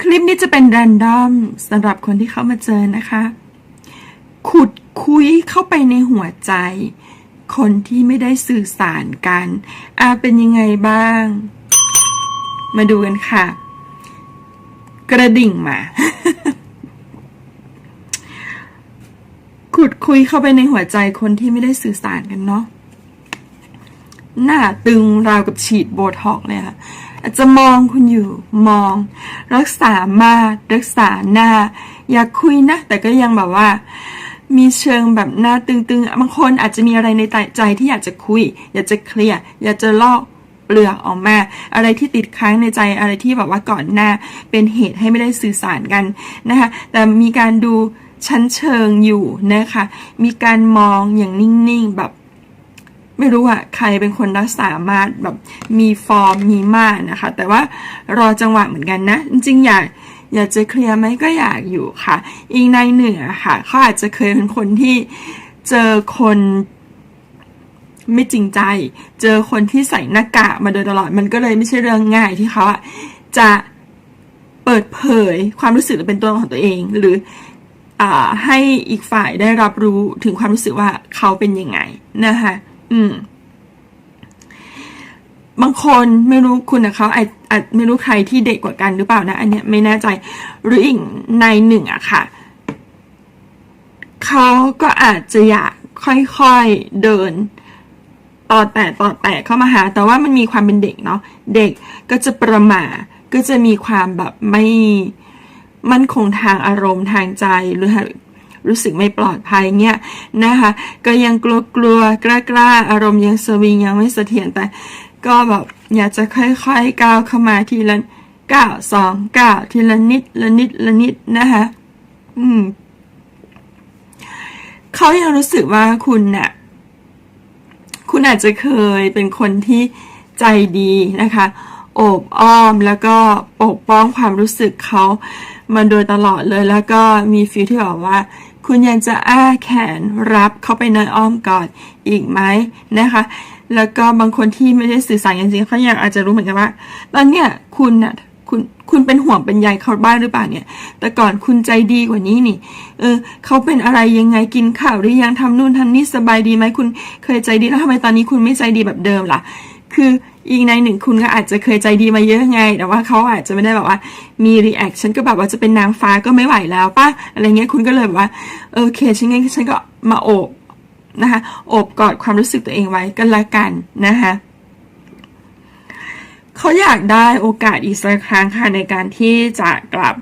คลิปนี้จะเป็นแรนดอมสำหรับคนที่เข้ามาเจอนะคะ ขุดคุยเข้าไปในหัวใจ คนที่ไม่ได้สื่อสารกันอาเป็นยังไงบ้าง มาดูกันค่ะ กระดิ่งมา ขุดคุยเข้าไปในหัวใจคนที่ไม่ได้สื่อสารกันเนาะหน้าตึงราวกับฉีดโบท็อกเลยค่ะ อาจจะมองคุณอยู่มอง รักษามารรักษาหน้า อยากคุยนะ แต่ก็ยังแบบว่า มีเชิงแบบหน้าตึงๆบางคนอาจจะมีอะไรในใจที่อยากจะคุย อยากจะเคลียร์อยากจะลอกเปลือกออกมา อะไรที่ติดค้างในใจอะไรที่แบบว่าก่อนหน้า เป็นเหตุให้ไม่ได้สื่อสารกันนะคะ แต่มีการดูชั้นเชิงอยู่นะคะ มีการมองอย่างนิ่งๆแบบ ไม่รู้อะใครเป็นคนรักษามารถแบบมีฟอร์มมีมานะคะ แต่ว่ารอจังหวะเหมือนกันนะ จริงๆอยากอยากจะเคลียร์ไหมก็อยากอยู่ค่ะ อีกในเหนือค่ะเขาอาจจะเคยเป็นคนที่เจอคนไม่จริงใจ เจอคนที่ใส่หน้ากากมาโดยตลอด มันก็เลยไม่ใช่เรื่องง่ายที่เขาอะจะเปิดเผยความรู้สึกหรือเป็นตัวของตัวเอง หรืออให้อีกฝ่ายได้รับรู้ถึงความรู้สึกว่าเขาเป็นยังไงนะคะ อืม บางคนไม่รู้คุณนะเขาอาจอาจไม่รู้ใครที่เด็กกว่ากันหรือเปล่านะ อันเนี้ยไม่แน่ใจ หรืออีกในหนึ่งอะค่ะ เขาก็อาจจะอยากค่อยๆเดินต่อแต่ต่อแต่เข้ามาหา แต่ว่ามันมีความเป็นเด็กเนาะเด็กก็จะประมาก็จะมีความแบบไม่มั่นคงทางอารมณ์ทางใจหรือ รู้สึกไม่ปลอดภัยเงี้ยนะคะ ก็ยังกลัวกลัวกล้ากล้าอารมณ์ยังสวิงยังไม่เสถียรแต่ ก็แบบอยากจะค่อยๆก้าวเข้ามาทีละก้าวสองก้าวทีละนิดละนิดละนิดนะคะอืมเขายังรู้สึกว่าคุณเนะ่ะคุณอาจจะเคยเป็นคนที่ใจดีนะคะโอบอ้อมแล้วก็ปกป้องความรู้สึกเขามาโดยตลอดเลยแล้วก็มีฟีลที่บอกว่า คุณยังจะอ้าแขนรับเข้าไปในอ้อมกอดอีกไหมนะคะ แล้วก็บางคนที่ไม่ได้สื่อสารจริงๆเขายังอาจจะรู้เหมือนกันว่า ตอนเนี้ยคุณน่ะคุณคุณเป็นห่วงเป็นใยเขาบ้างหรือเปล่าเนี่ย แต่ก่อนคุณใจดีกว่านี้นี่ เออเขาเป็นอะไรยังไงกินข้าวหรือยังทำนู่นทำนี่สบายดีไหมคุณเคยใจดีแล้วทำไมตอนนี้คุณไม่ใจดีแบบเดิมล่ะ คือ อีกในหนึ่งคุณก็อาจจะเคยใจดีมาเยอะไง แต่ว่าเขาอาจจะไม่ได้แบบว่า มีรีแอคฉันก็แบบว่าจะเป็นนางฟ้าก็ไม่ไหวแล้วป่ะ อะไรเงี้ยคุณก็เลยแบบว่าโอเคฉันงั้นฉันก็มาโอบนะคะโอบกอดความรู้สึกตัวเองไว้กันละกันนะคะ เขาอยากได้โอกาสอีกสักครั้งค่ะในการที่จะกลับ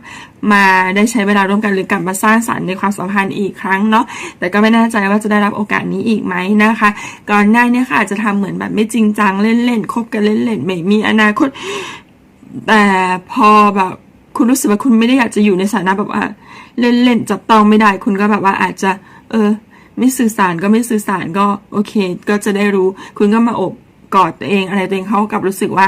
มาได้ใช้เวลาร่วมกันหรือกลับมาสร้างสรรค์ในความสัมพันธ์อีกครั้งเนาะแต่ก็ไม่แน่ใจว่าจะได้รับโอกาสนี้อีกไหมนะคะ ก่อนหน้านี้ค่ะอาจจะทำเหมือนแบบไม่จริงจังเล่นๆคบกันเล่นๆไม่มีอนาคตแต่พอแบบคุณรู้สึกว่าคุณไม่ได้อยากจะอยู่ในสถานะแบบว่าเล่นๆจับต้องไม่ได้คุณก็แบบว่าอาจจะ เออ ไม่สื่อสารก็ไม่สื่อสารก็โอเค ก็จะได้รู้ คุณก็มาอบ กอดตัวเองอะไรตัวเองเขากับรู้สึกว่า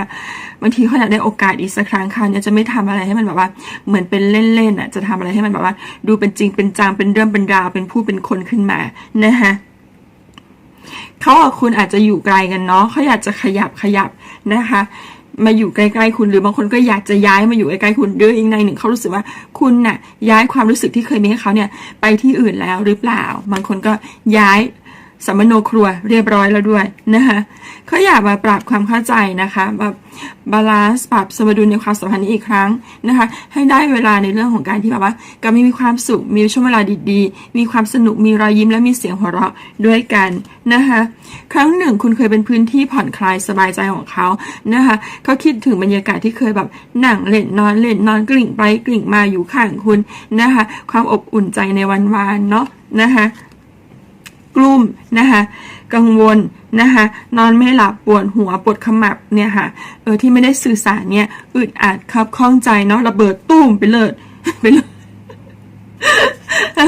บางทีเขาอยากได้โอกาสอีกสักครั้งคราวนี้จะไม่ทำอะไรให้มันแบบว่าเหมือนเป็นเล่นๆอะจะทำอะไรให้มันแบบว่า ดูเป็นจริงเป็นจังเป็นเรื่องเป็นราวเป็นผู้เป็นคนขึ้นมานะคะเขากับคุณอาจจะอยู่ไกลกันเนาะเขาอยากจะขยับขยับนะคะ มาอยู่ใกล้ๆคุณหรือบางคนก็อยากจะย้ายมาอยู่ใกล้ๆคุณด้วยอีกในหนึ่งเขารู้สึกว่าคุณน่ะย้ายความรู้สึกที่เคยมีให้เขาเนี่ยไปที่อื่นแล้วหรือเปล่า บางคนก็ย้าย สัมมโนครัวเรียบร้อยแล้วด้วยนะคะเขาอยากมาปรับความเข้าใจนะคะแบบบาลานซ์ปรับสมดุลในความสัมพันธ์นี้อีกครั้งนะคะ ให้ได้เวลาในเรื่องของการที่แบบว่าก็มีมีความสุขมีช่วงเวลาดีๆ มีความสนุกมีรอยยิ้มและมีเสียงหัวเราะด้วยกันนะคะครั้งหนึ่งคุณเคยเป็นพื้นที่ผ่อนคลายสบายใจของเขานะคะเขาคิดถึงบรรยากาศที่เคยแบบนั่งเล่นนอนเล่นนอนกลิ่งไปกลิ่งมาอยู่ข้างคุณนะคะความอบอุ่นใจในวันวานเนาะนะคะ ลุ้มนะคะกังวลนะคะนอนไม่หลับปวดหัวปวดขมับเนี่ยค่ะเออที่ไม่ได้สื่อสารเนี่ยอึดอัดครับข้องใจเนาะระเบิดตุ้มไปเลยไปเลย เ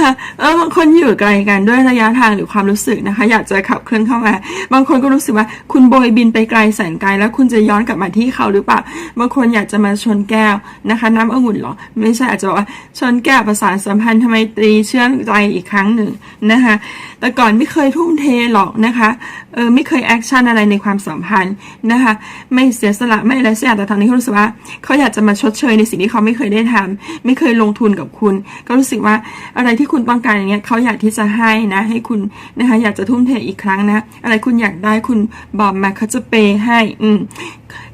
ออบางคนอยู่ไกลกันด้วยระยะทางหรือความรู้สึกนะคะ อยากจะขับเคลื่อนเข้ามา บางคนก็รู้สึกว่าคุณโบยบินไปไกลแสนไกล แล้วคุณจะย้อนกลับมาที่เขาหรือเปล่า บางคนอยากจะมาชนแก้วนะคะ น้ำองุ่นหรอ ไม่ใช่อาจจะบอกว่าชนแก้วประสานสัมพันธ์ทำไมตรีเชื่อมใจอีกครั้งหนึ่งนะคะ แต่ก่อนไม่เคยทุ่มเทหรอกนะคะเออไม่เคยแอคชั่นอะไรในความสัมพันธ์นะคะ ไม่เสียสละไม่อะไรสักอย่างแต่ตอนนี้เขารู้สึกว่าเขาอยากจะมาชดเชยในสิ่งที่เขาไม่เคยได้ทำไม่เคยลงทุนกับคุณ ก็รู้สึกว่าอะไรที่คุณต้องการอย่างเงี้ยเขาอยากที่จะให้นะ ให้คุณนะคะอยากจะทุ่มเทอีกครั้งนะ อะไรคุณอยากได้คุณบอกมาเขาจะเปย์ให้ อืม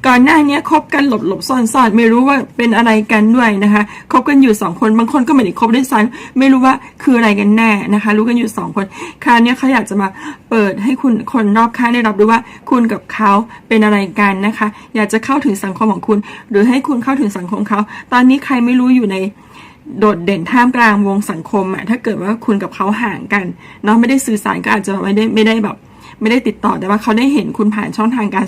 ก่อนหน้านี้คบกันหลบหลบซ่อนซ่อนไม่รู้ว่าเป็นอะไรกันด้วยนะคะคบกันอยู่สองคนบางคนก็ไม่ได้คบด้วยซ้ำไม่รู้ว่าคืออะไรกันแน่นะคะ รู้กันอยู่สองคนคราวเนี้ยเขาอยากจะมาเปิดให้คุณคนรอบข้างได้รับรู้ว่าคุณกับเขาเป็นอะไรกันนะคะ อยากจะเข้าถึงสังคมของคุณ หรือให้คุณเข้าถึงสังคมเขา ตอนนี้ใครไม่รู้อยู่ใน โดดเด่นท่ามกลางวงสังคมอะถ้าเกิดว่าคุณกับเขาห่างกันเนาะไม่ได้สื่อสารก็อาจจะไม่ได้ไม่ได้แบบ ไม่ได้ติดต่อแต่ว่าเขาได้เห็นคุณผ่านช่องทางการ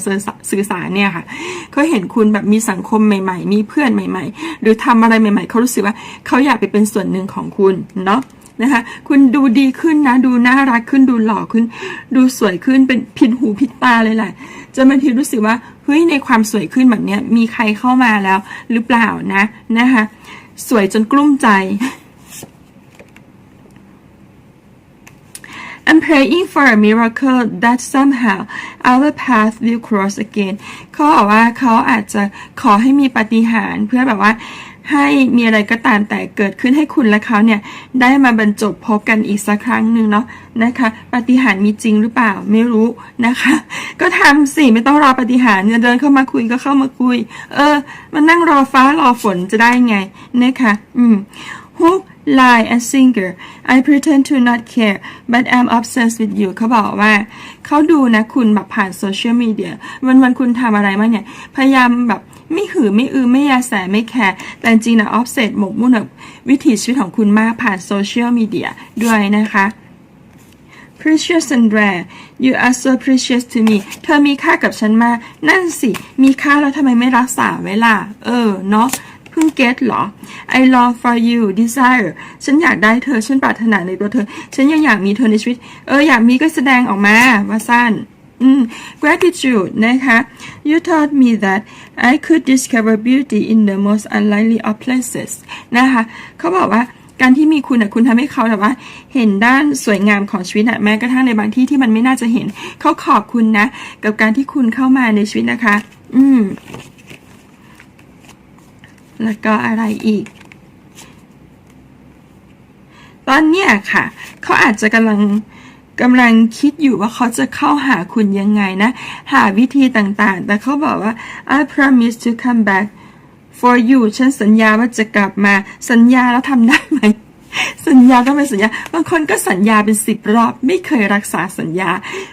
สื่อสารเนี่ยค่ะเขาเห็นคุณแบบมีสังคมใหม่ ๆ มีเพื่อนใหม่ ๆ หรือทำอะไรใหม่ ๆเขารู้สึกว่าเขาอยากไปเป็นส่วนหนึ่งของคุณเนาะนะคะคุณดูดีขึ้นนะ ดูน่ารักขึ้นดูหล่อขึ้น ดูสวยขึ้นเป็นผิดหูผิดตาเลยแหละจะบางทีรู้สึกว่าเฮ้ยในความสวยขึ้นแบบเนี้ยมีใครเข้ามาแล้วหรือเปล่านะนะคะ สวยจนกลุ้มใจ I'm praying for a miracle that somehow our path will cross again เขาบอกว่าเขาอาจจะขอให้มีปาฏิหาริย์เพื่อแบบว่าให้มีอะไรก็ตามแต่เกิดขึ้นให้คุณและเขาเนี่ยได้มาบรรจบพบกันอีกสักครั้งหนึ่งเนาะนะคะปฏิหารมีจริงหรือเปล่าไม่รู้นะคะ ก็ทำสิไม่ต้องรอปฏิหารจะเดินเข้ามาคุยก็เข้ามาคุย เออมานั่งรอฟ้ารอฝนจะได้ไงนะคะอืม Who lie and singer I pretend to not care but I'm obsessed with you เขาบอกว่า เขาดูนะคุณแบบผ่านโซเชียลมีเดียวันวันๆคุณทำอะไรมาเนี่ย พยายามแบบ ไม่หือไม่อือไม่ยาแสไม่แคร์แต่จริงๆนะออฟเซตหมกมุ่นกับวิถีชีวิตของคุณมากผ่านโซเชียลมีเดียด้วยนะคะ precious and rare you are so precious to me เธอมีค่ากับฉันมาก นั่นสิ มีค่าแล้วทำไมไม่รักษาไว้ล่ะ เออ เนาะเพิ่งเก็ตเหรอ I long for you desire ฉันอยากได้เธอ ฉันปรารถนาในตัวเธอ ฉันยังอยากมีเธอในชีวิต เออ อยากมีก็แสดงออกมา ว่าสั้น gratitude นะคะ you taught me that I could discover beauty in the most unlikely of places นะคะเขาบอกว่าการที่มีคุณอะคุณทำให้เขาแบบว่า เห็นด้านสวยงามของชีวิตอะแม้กระทั่งในบางที่ที่มันไม่น่าจะเห็น เขาขอบคุณนะ กับการที่คุณเข้ามาในชีวิตนะคะ อืม แล้วก็อะไรอีก ตอนเนี้ยค่ะ เขาอาจจะกำลัง กำลังคิดอยู่ว่าเขาจะเข้าหาคุณยังไงนะ หาวิธีต่างๆ แต่เขาบอกว่า I promise to come back for you ฉันสัญญาว่าจะกลับมา สัญญาแล้วทำได้ไหม สัญญาต้องเป็นสัญญา บางคนก็สัญญาเป็นสิบรอบ ไม่เคยรักษาสัญญา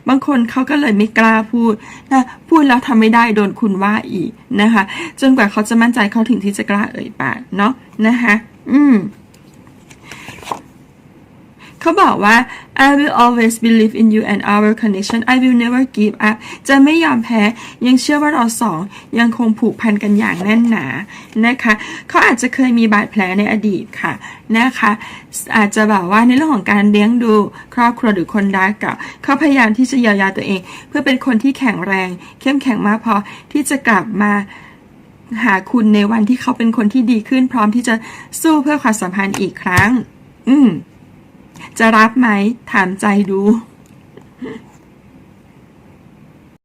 บางคนเขาก็เลยไม่กล้าพูดนะพูดแล้วทำไม่ได้โดนคุณว่าอีกนะคะ จนกว่าเขาจะมั่นใจเขาถึงที่จะกล้าเอ่ยปากเนาะนะคะ อืม เขาบอกว่า I will always believe in you and our connection I will never give up จะไม่ยอมแพ้ ยังเชื่อว่าเราสองยังคงผูกพันกันอย่างแน่นหนา นะคะ เขาอาจจะเคยมีบาดแผลในอดีตค่ะ นะคะ อาจจะแบบว่าในเรื่องของการเลี้ยงดูครอบครัวหรือคนรักเก่าเขาพยายามที่จะเยียวยาตัวเอง เพื่อเป็นคนที่แข็งแรง เข้มแข็งมากพอที่จะกลับมาหาคุณในวันที่เขาเป็นคนที่ดีขึ้น พร้อมที่จะสู้เพื่อความสัมพันธ์อีกครั้ง อืม จะรับไหม ถามใจดู